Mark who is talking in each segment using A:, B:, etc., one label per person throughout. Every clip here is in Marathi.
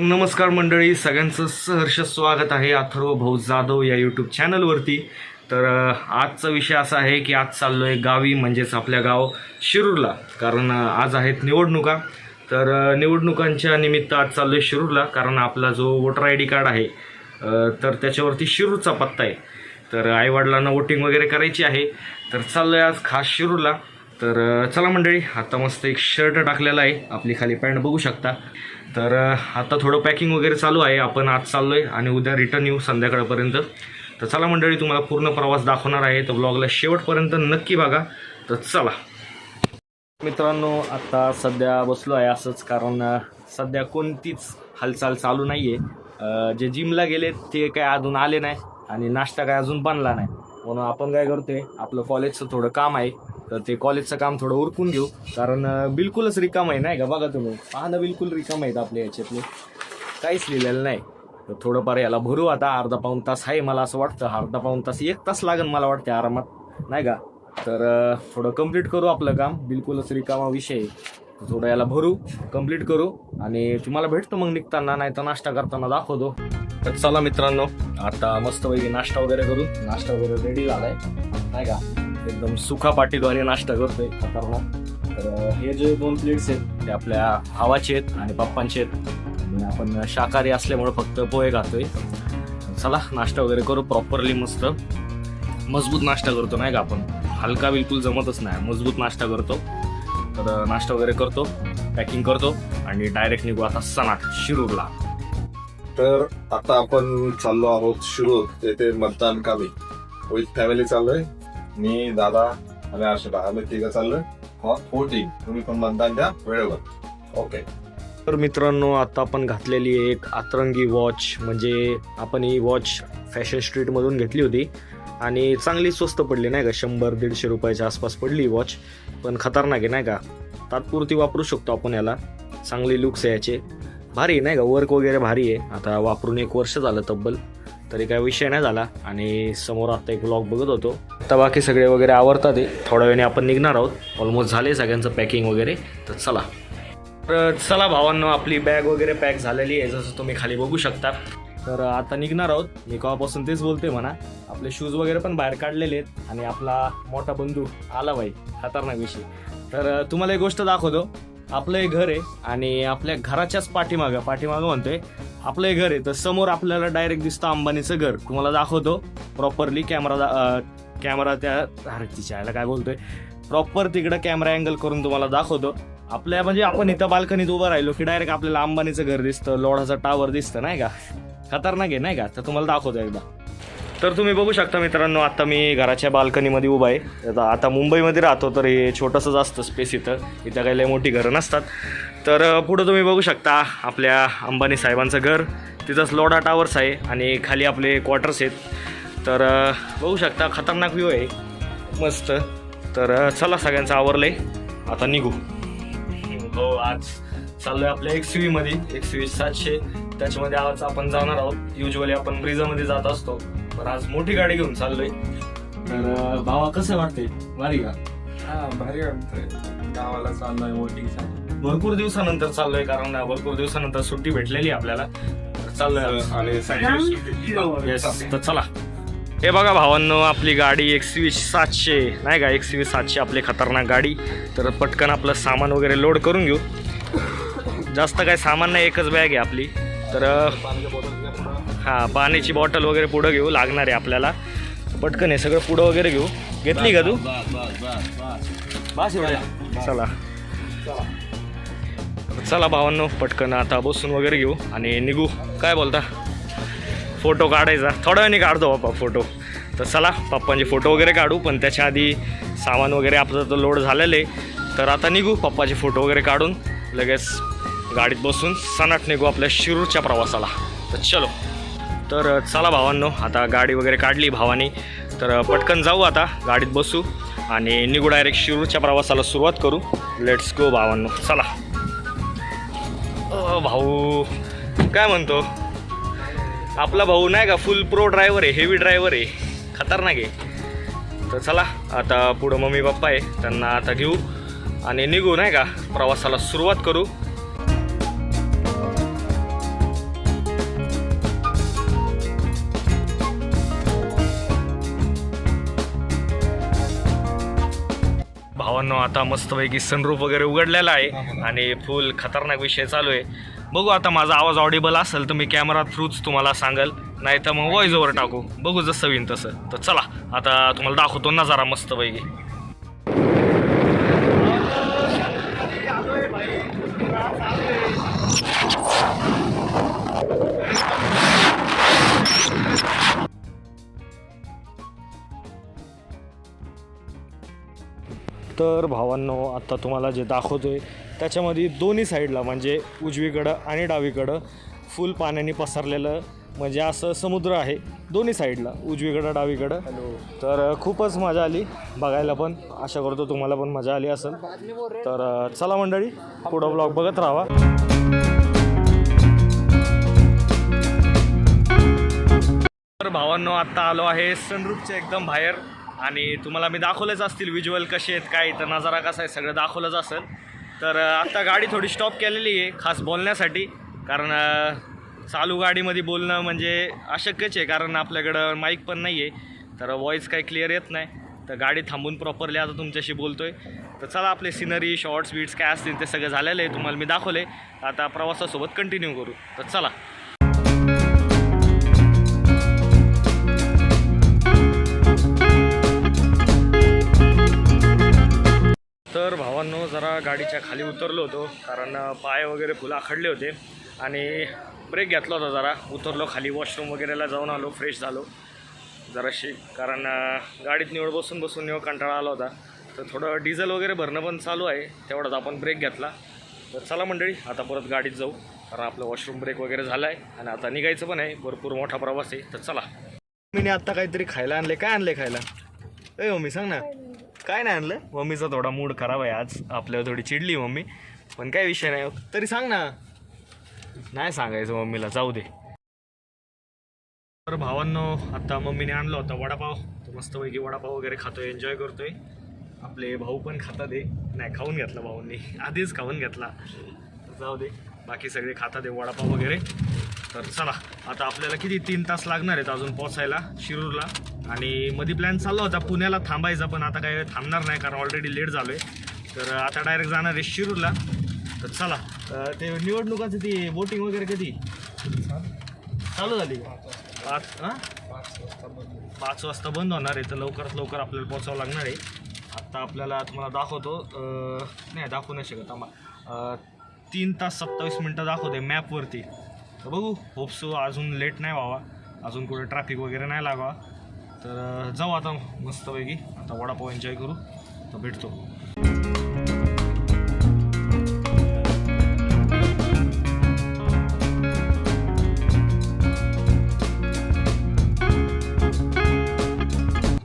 A: नमस्कार मंडळी सगळ्यांचं सहर्ष स्वागत आहे अथर्व भाऊ जाधव या यूट्यूब चॅनलवरती तर आजचा विषय असा आहे की आज चाललो आहे गावी म्हणजेच आपल्या गाव शिरूरला. कारण आज आहेत निवडणुका. तर निवडणुकांच्या निमित्त आज चाललो आहे शिरूरला कारण आपला जो वोटर आय डी कार्ड आहे तर त्याच्यावरती शिरूरचा पत्ता आहे. तर आईवडिलांना वोटिंग वगैरे करायची आहे. तर चाललो आहे आज खास शिरूरला. तर चला मंडळी आता मस्त एक शर्ट टाकलेला आहे. आपली खाली पॅन्ट बघू शकता. तर आता थोडं पॅकिंग वगैरे चालू आहे. आपण आज चाललो आहे आणि उद्या रिटर्न येऊ संध्याकाळपर्यंत. तर चला मंडळी तुम्हाला पूर्ण प्रवास दाखवणार आहे. तर ब्लॉगला शेवटपर्यंत नक्की बघा. तर चला. मित्रांनो आता सध्या बसलो आहे असंच कारण सध्या कोणतीच हालचाल चालू नाही आहे जे जिमला गेले ते काय अजून आले नाही आणि नाश्ता काय अजून बनला नाही. म्हणून आपण काय करतोय आपलं कॉलेजचं थोडं काम आहे. तर ते कॉलेजचं काम थोडं उरकून घेऊ. कारण बिलकुलच रिकाम आहे नाही का? बघा तुम्ही. पाहणं बिलकुल रिकाम आहेत आपल्या याच्यातले. काहीच लिहिलेलं नाही. तर थोडंफार याला भरू आता अर्धा पाऊण तास आहे मला असं वाटतं. अर्धा पाऊण तास एक तास लागेल मला वाटते आरामात. नाही का? तर थोडं कंप्लीट करू आपलं काम. बिलकुलच रिकामा विषय थोडं याला भरू कंप्लीट करू. आणि तुम्हाला भेटतो मग निघताना नाही तर नाश्ता करताना दाखवतो. तर चला मित्रांनो आता मस्तपैकी नाश्ता वगैरे करू नाश्ता वगैरे रेडी झालाय. नाही का? एकदम सुखा पाटीद्वारे नाश्ता करतोय खतरनाक तर हे जे दोन प्लेट्स आहेत ते आपल्या भावाचे आहेत आणि पप्पांचे आहेत. आणि आपण शाकाहारी असल्यामुळे फक्त पोहे खातोय. चला नाश्ता वगैरे करू प्रॉपरली मस्त. मजबूत नाश्ता करतो नाही का आपण? हलका बिलकुल जमतच नाही. मजबूत नाश्ता करतो. तर नाश्ता वगैरे करतो पॅकिंग करतो आणि डायरेक्ट निघू आता सनाट शिरूरला.
B: तर आता आपण चाललो आहोत शिरूर. येथे मतदान कामी. विथ फॅमिली चाललोय मी दादा आणि आशिषा आम्ही तिघं चाललोय. वोटिंग तुम्ही पण मतदान द्या वेळेवर. ओके
A: तर मित्रांनो आता आपण घातलेली एक आतरंगी वॉच म्हणजे आपण ही वॉच फॅशन स्ट्रीटमधून घेतली होती. आणि चांगली स्वस्त पडली नाही का? शंभर दीडशे रुपयाच्या आसपास पडली वॉच पण खतरनाक आहे नाही का? तात्पुरती वापरू शकतो आपण याला. चांगली लुक्स आहे याचे. भारी आहे नाही का? वर्क वगैरे भारी आहे. आता वापरून एक वर्ष झालं तब्बल. तरी काय विषय नाही झाला. आणि समोर आता एक ब्लॉग बघत होतो. आता बाकी सगळे वगैरे आवडतात आहे थोड्या वेळाने आपण निघणार आहोत. ऑलमोस्ट झाले सगळ्यांचं पॅकिंग वगैरे. तर चला. तर चला भावांनो आपली बॅग वगैरे पॅक झालेली आहे. जसं तुम्ही खाली बघू शकता. तर आता निघणार आहोत. मी कवापासून तेच बोलते म्हणा. आपले शूज वगैरे पण बाहेर काढलेले आहेत. आणि आपला मोठा बंधू आला बाई खतरनाक विषय. तर तुम्हाला एक गोष्ट दाखवतो. आपलं हे घर आहे. आणि आपल्या घराच्याच पाठीमागं पाठीमागं म्हणतोय. आपलं हे घर आहे. तर समोर आपल्याला डायरेक्ट दिसतं अंबानीचं घर. तुम्हाला दाखवतो. प्रॉपरली कॅमेरा कॅमेरा त्या अरे तिच्या आईला काय बोलतोय? प्रॉपर तिकडं कॅमेरा अँगल करून तुम्हाला दाखवतो. आपल्या म्हणजे आपण इथं बाल्कनीत उभं राहिलो की डायरेक्ट आपल्याला अंबानीचं घर दिसतं लोढाचं टावर दिसतं नाही का? खतरनाक आहे नाही का? तर तुम्हाला दाखवतो एकदा. तर तुम्ही बघू शकता मित्रांनो आता मी घराच्या बाल्कनीमध्ये उभा आहे. आता आता मुंबईमध्ये राहतो तर हे छोटंसंच असतं स्पेस इथं. इथं काही लय मोठी घरं नसतात. तर पुढं तुम्ही बघू शकता आपल्या अंबानी साहेबांचं घर. तिथंच लोढा टावर्स आहे आणि खाली आपले क्वार्टर्स आहेत. तर बघू शकता खतरनाक व्ह्यू आहे. मस्त. तर चला सगळ्यांचं आवरलं. आहे आता निघू. हो आज चाललोय आपल्या एक्समध्ये एक्स व्ही सातशे. त्याच्यामध्ये आज आपण जाणार आहोत. युजली आपण ब्रिझामध्ये जात असतो. पण आज मोठी गाडी घेऊन चाललोय. तर भावा कसं वाटते भारी का?
C: हा भारी वाटतंय. गावाला चाललोय वोटिंगसाठी.
A: भरपूर दिवसानंतर चाललोय कारण भरपूर दिवसानंतर सुट्टी भेटलेली आहे आपल्याला. चाललोय.
B: आणि
A: तर चला. हे बघा भावांनो आपली गाडी एकवीस सातशे नाही का? एकवीस सातशे आपली खतरनाक गाडी. तर पटकन आपलं सामान वगैरे लोड करून घेऊ. जास्त काय सामान नाही एकच बॅग आहे आपली. तर हां पाण्याची बॉटल वगैरे पुढं घेऊ लागणार आहे आपल्याला. पटकन हे सगळं पुढं वगैरे घेऊ. घेतली का तू? बस चला. चला भावांनो पटकन आता बसून वगैरे घेऊ आणि निघू. काय बोलता? फोटो काढायचा. थोड्या वेळाने काढतो बाप्पा फोटो. तर चला पप्पांचे फोटो वगैरे काढू पण त्याच्या आधी सामान वगैरे आपलं तर लोड झालेलं आहे. तर आता निघू पप्पाचे फोटो वगैरे काढून लगेच गाडीत बसून सनाट निघू आपल्या शिरूरच्या प्रवासाला. तर चलो. तर चला भावांनो आता गाडी वगैरे काढली भावानी. तर पटकन जाऊ आता गाडीत बसू आणि निघू डायरेक्ट शिरूरच्या प्रवासाला सुरुवात करू. लेट्स गो भावांनो. चला. भाऊ काय म्हणतो? आपला भाऊ नाही का फुल प्रो ड्रायव्हर आहे हेवी ड्रायव्हर आहे. खतरनाक आहे. तर चला आता पुढं मम्मी पप्पा आहे त्यांना आता घेऊ आणि निघू नाही का? प्रवासाला सुरुवात करू. भावांनो आता मस्तपैकी सनरूप वगैरे उघडलेला आहे आणि फुल खतरनाक विषय चालू आहे. बघू आता माझा आवाज ऑडिबल असेल तर मी कॅमेरा थ्रूच तुम्हाला सांगेल. नाही तर मग व्हॉइस ओव्हर टाकू. बघू जसं होईन तसं. तर चला आता तुम्हाला दाखवतो नजारा मस्तपैकी. तर भावांनो आत्ता तुम्हाला जे दाखवतोय त्याच्यामध्ये दोन्ही साईडला म्हणजे उजवीकडं आणि डावीकडं फुल पाण्याने पसरलेलं म्हणजे असं समुद्र आहे दोन्ही साईडला उजवीकडं डावीकडं. तर खूपच मजा आली बघायला पण. आशा करतो तुम्हाला पण मजा आली असेल. तर चला मंडळी पुढं ब्लॉग बघत राहा. तर भावांनो आत्ता आलो आहे सनरूफच्या एकदम बाहेर. आणि तुम्हाला मी दाखवलेच असतील व्हिज्युअल कसे आहेत काय तर नजारा कसा आहे सगळं दाखवलंच असेल. तर आत्ता गाडी थोडी स्टॉप केलेली आहे खास बोलण्यासाठी. कारण चालू गाडीमध्ये बोलणं म्हणजे अशक्यच आहे कारण आपल्याकडं माईक पण नाही आहे तर व्हॉईस काही क्लिअर येत नाही. तर गाडी थांबून प्रॉपरली आता तुमच्याशी बोलतो आहे तर चला आपले सिनरी शॉर्ट्स बीट्स काय असतील ते सगळं झालेलं आहे तुम्हाला मी दाखवले आता प्रवासासोबत कंटिन्यू करू. तर चला. जरा गाडीच्या खाली उतरलो होतो कारण पाय वगैरे फुलं आखडले होते. आणि ब्रेक घेतला होता जरा. उतरलो खाली वॉशरूम वगैरेला जाऊन आलो फ्रेश झालो. जराशी कारण गाडीत निवड बसून बसून निवड कंटाळा आला होता. तर थोडं डिझेल वगैरे भरणं पण चालू आहे. तेवढाच आपण ब्रेक घेतला. तर चला मंडळी आता परत गाडीत जाऊ. कारण आपलं वॉशरूम ब्रेक वगैरे झाला आहे आणि आता निघायचं पण आहे. भरपूर मोठा प्रवास आहे. तर चला. मम्मीने आत्ता काहीतरी खायला आणले काय आणले खायला? ए मम्मी सांग ना. काय नाही आणलं? मम्मीचा थोडा मूड खराब आहे आज. आपल्याला थोडी चिडली मम्मी. पण काय विषय नाही. तरी सांग ना. नाही सांगायचं मम्मीला. जाऊ दे. तर भावांनो आता मम्मीने आणला होता वडापाव. तो मस्तपैकी वडापाव वगैरे खातोय एन्जॉय करतोय. आपले भाऊ पण खातात आहे नाही खाऊन घेतला भाऊंनी. आधीच खाऊन घेतला. जाऊ दे. बाकी सगळे खातात आहे वडापाव वगैरे. तर चला आता आपल्याला किती तीन तास लागणार आहेत अजून पोचायला? शिरूरला. आणि मध्ये प्लॅन चालला होता पुण्याला थांबायचा पण आता काय थांबणार नाही कारण ऑलरेडी लेट झालो आहे तर आता डायरेक्ट जाणार आहे शिरूरला. तर चला ते निवडणुकाचं ती वोटिंग वगैरे कधी? चालू झाली पाच हां? पाच वाजता बंद होणार आहे तर लवकरात लवकर आपल्याला पोचावं लागणार आहे. आत्ता आपल्याला तुम्हाला दाखवतो नाही दाखवू नाही शकत आम्हाला तीन तास सत्तावीस मिनटं दाखवते मॅपवरती तर बघू होप्सो अजून लेट नाही व्हावा. अजून कुठे ट्रॅफिक वगैरे नाही लागावा. तर जाऊ आता मस्तपैकी. आता वडापाव एन्जॉय करू. तर भेटतो.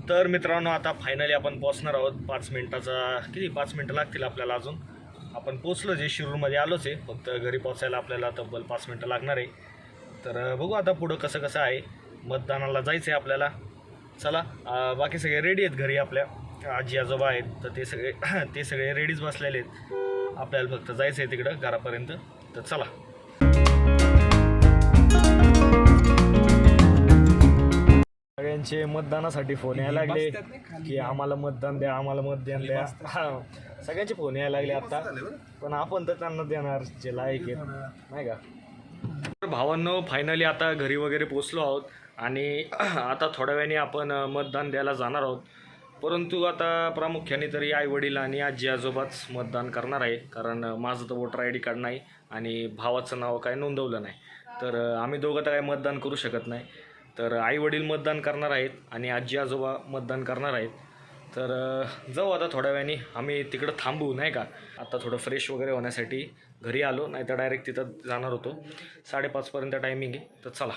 A: तर मित्रांनो आता फायनली आपण पोचणार आहोत. पाच मिनिटाचा किती? पाच मिनटं लागतील आपल्याला अजून. आपण पोचलो जे शिरूरमध्ये आलोच आहे. फक्त घरी पोचायला आपल्याला तब्बल पाच मिनटं लागणार आहे. तर बघू आता पुढं कसं कसं आहे. मतदानाला जायचं आहे आपल्याला. चला बाकी सगळे रेडी आहेत घरी आपल्या. आजी आजोबा आहेत तर ते सगळे ते सगळे रेडीच बसलेले आहेत. आपल्याला फक्त जायचं आहे तिकडं घरापर्यंत. तर चला. सगळ्यांचे मतदानासाठी फोन यायला लागले. की आम्हाला मतदान द्या आम्हाला मतदान द्या. सगळ्यांचे फोन यायला लागले आता. पण आपण तर त्यांना देणार जे लायक आहेत. नाही का? भावांनो फायनली आता घरी वगैरे पोचलो आहोत. आणि आता थोड्या वेळाने आपण मतदान द्यायला जाणार आहोत. परंतु आता प्रामुख्याने तरी आई वडील आणि आजी आजोबाच मतदान करणार आहे. कारण माझं तर वोटर आय डी कार्ड नाही आणि भावाचं नाव काय नोंदवलं नाही. तर आम्ही दोघं तर काय मतदान करू शकत नाही. तर आई वडील मतदान करणार आहेत आणि आजी आजोबा मतदान करणार आहेत. तर जाऊ आता थोड्या वेळाने. आम्ही तिकडं थांबू नाही का? आता थोडं फ्रेश वगैरे होण्यासाठी घरी आलो नाही तर डायरेक्ट तिथं जाणार होतो. साडेपाचपर्यंत टायमिंग आहे तर चला.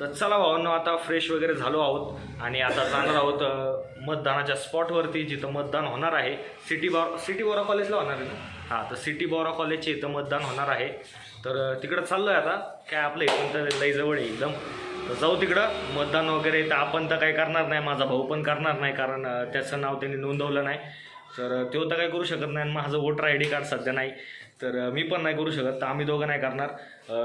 A: तर चला भावांनो आता फ्रेश वगैरे झालो आहोत. आणि आता जाणार आहोत मतदानाच्या स्पॉटवरती जिथं मतदान होणार आहे. सिटी बॉ सिटी बोरा कॉलेजला होणार आहे ना? हां तर सिटी बोरा कॉलेजचे इथं मतदान होणार आहे. तर तिकडं चाललो आहे आता. काय आपलं इथून तर लई जवळ आहे एकदम. तर जाऊ तिकडं. मतदान वगैरे तर आपण तर काही करणार नाही. माझा भाऊ पण करणार नाही कारण त्याचं नाव त्यांनी नोंदवलं नाही. तर तो तर काही करू शकत नाही आणि माझं वोटर आय डी कार्ड सध्या नाही. तर मी पण नाही करू शकत तर आम्ही दोघं नाही करणार.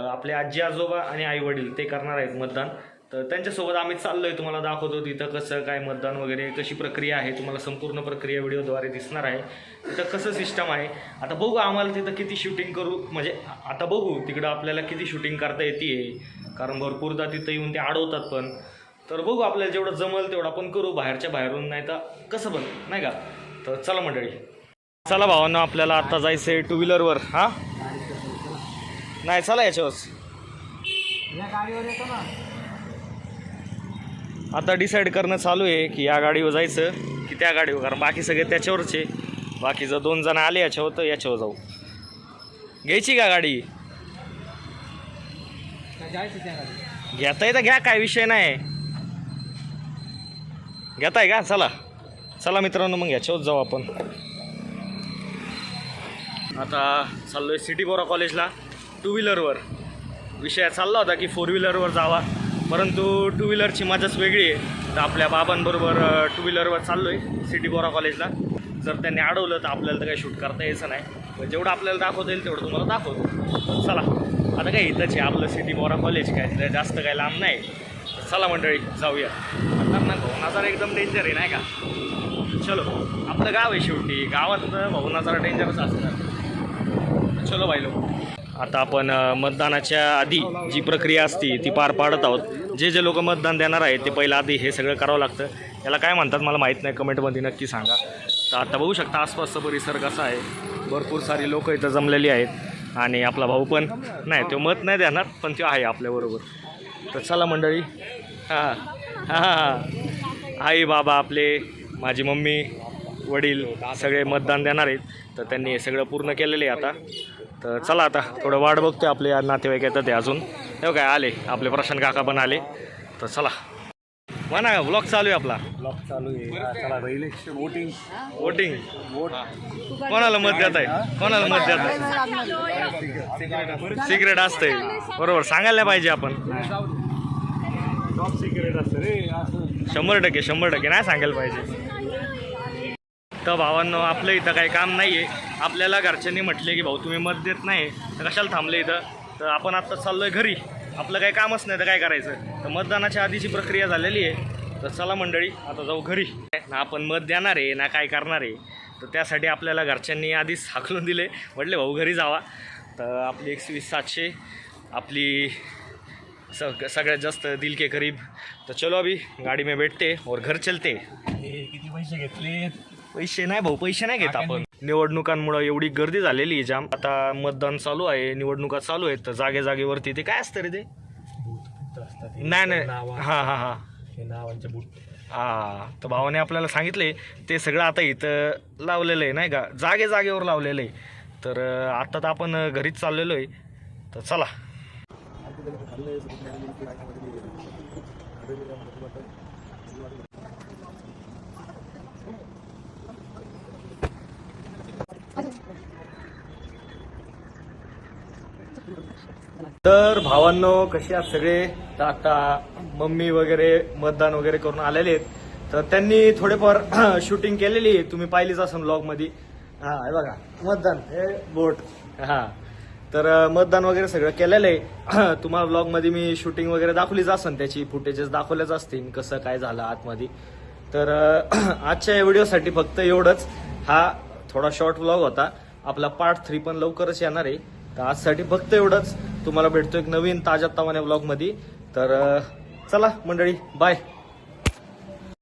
A: आपले आजी आजोबा आणि आई वडील ते करणार आहेत मतदान. तर त्यांच्यासोबत आम्ही चाललोय तुम्हाला दाखवतो तिथं कसं काय मतदान वगैरे कशी प्रक्रिया आहे तुम्हाला संपूर्ण प्रक्रिया व्हिडिओद्वारे दिसणार आहे. तिथं कसं सिस्टम आहे आता बघू आम्हाला तिथं किती शूटिंग करू म्हणजे आता बघू तिकडं आपल्याला किती शूटिंग करता येते कारण भरपूरदा तिथं येऊन ते अडवतात पण. तर बघू आपल्याला जेवढं जमल तेवढं आपण करू बाहेरच्या बाहेरून नाही तर कसं पण नाही का? तर चला मंडळी. चला भावांना आपल्याला आता जायचं आहे टू व्हीलरवर हां? नाही चला याच्यावर. आता डिसाईड करणं चालू आहे की या गाडीवर जायचं की त्या गाडीवर कारण बाकी सगळे त्याच्यावरच आहे. बाकी जर दोन जण आले याच्यावर तर याच्यावर जाऊ. घ्यायची का गाडी? घेताय तर घ्या काय विषय नाही. घेताय का? चला. चला मित्रांनो मग याच्यावर जाऊ आपण. आता चाललो आहे सिटी बोरा कॉलेजला टू व्हीलरवर विषय चालला होता की फोर व्हीलरवर जावा परंतु टू व्हीलरची मजाच वेगळी आहे. तर आपल्या बाबांबरोबर टू व्हीलरवर चाललो आहे सिटी बोरा कॉलेजला. जर त्यांनी अडवलं तर आपल्याला तर काही शूट करता यायचं नाही. पण जेवढं आपल्याला दाखवता येईल तेवढं तुम्हाला दाखवतो. चला आता काय इथंच आहे आपलं सिटी बोरा कॉलेज काय तिथं जास्त काय लांब नाही. चला मंडळी जाऊया. खतरनाक भाऊ एकदम डेंजर आहे नाही का? चलो आपलं गाव आहे शेवटी. गावात भाऊ नजारा डेंजरच असणार. आता आपण मतदानाच्या आधी जी प्रक्रिया असती ती पार पाडत आहोत. जे जे लोक मतदान देणार आहेत ते पहिलं आधी हे सगळं करावं लागतं. याला काय म्हणतात मला माहीत नाही कमेंटमध्ये नक्की सांगा. तर आता बघू शकता आसपासचा परिसर कसा आहे. भरपूर सारी लोकं इथं जमलेली आहेत. आणि आपला भाऊ पण नाही तो मत नाही देणार पण तो आहे आपल्याबरोबर तर चला मंडळी. हां हां हां. आई बाबा आपले माझी मम्मी वडील सगळे मतदान देणार आहेत. तर त्यांनी हे सगळं पूर्ण केलेलं आहे आता. तर चला आता थोडं वाट बघतोय आपले नातेवाईक येतात ते अजून. हे काय आले. आपले प्रशांत काका पण आले. तर चला. म्हणा ब्लॉग चालू आहे आपला.
C: ब्लॉक चालू आहे. चला इलेक्शन वोटिंग
A: वोटिंग कोणाला मत देत आहे? कोणाला मत देत आहे? सिक्रेट असतंय. बरोबर सांगायला नाही पाहिजे आपण.
C: टॉप सिक्रेट असतं रे असं.
A: शंभर टक्के शंभर टक्के. नाही सांगायला पाहिजे. तर भावांनो आपलं इथं काही काम नाही आहे आपल्याला घरच्यांनी म्हटले की भाऊ तुम्ही मत देत नाही. तर कशाला थांबले इथं? तर आपण आत्ता चाललो आहे घरी. आपलं काही कामच नाही तर काय करायचं? तर मतदानाच्या आधीची प्रक्रिया झालेली आहे. तर चला मंडळी आता जाऊ घरी. ना आपण मत देणार आहे ना काय करणार आहे. तर त्यासाठी आपल्याला घरच्यांनी आधीच हाकलून दिले. म्हटले भाऊ घरी जावा. तर आपली एकवीस सातशे आपली सग सगळ्यात जास्त दिल के करीब. तर चलो अभी गाडी में बैठते और घर चलते.
C: किती पैसे घेतले
A: पैसे नाही भाऊ पैसे नाही घेत आपण. निवडणुकांमुळे एवढी गर्दी झालेली आहे जाम. आता मतदान चालू आहे निवडणुका चालू आहेत तर जागे जागेवरती ते काय असतं रे ते? नाही नाही. हां हां हां.
C: हे बूट
A: हां तर भावाने आपल्याला सांगितले ते सगळं आता इथं लावलेलं आहे नाही का? जागे जागेवर लावलेलं आहे. तर आता तर आपण घरीच चाललेलो आहे. तर चला. तर भावांनो कसे आहात सगळे? तर आता मम्मी वगैरे मतदान वगैरे करून आलेले आहेत. तर त्यांनी थोडेफार शूटिंग केलेली आहे. तुम्ही पाहिलीच असेल ब्लॉगमध्ये हा हे बघा. मतदान हे बोट हा. तर मतदान वगैरे सगळं केलेलं आहे. तुम्हाला ब्लॉगमध्ये मी शूटिंग वगैरे दाखवलीच असेल. त्याची फुटेजेस दाखवल्याच असतील. कसं काय झालं आतमध्ये. तर आजच्या या व्हिडिओसाठी फक्त एवढंच. हा थोडा शॉर्ट व्लॉग होता. आपला पार्ट थ्री पण लवकरच येणार आहे. तर आजसाठी फक्त एवढंच. तुम्हाला भेटतो एक नवीन ताज्या तवाने ब्लॉगमध्ये तर चला मंडळी बाय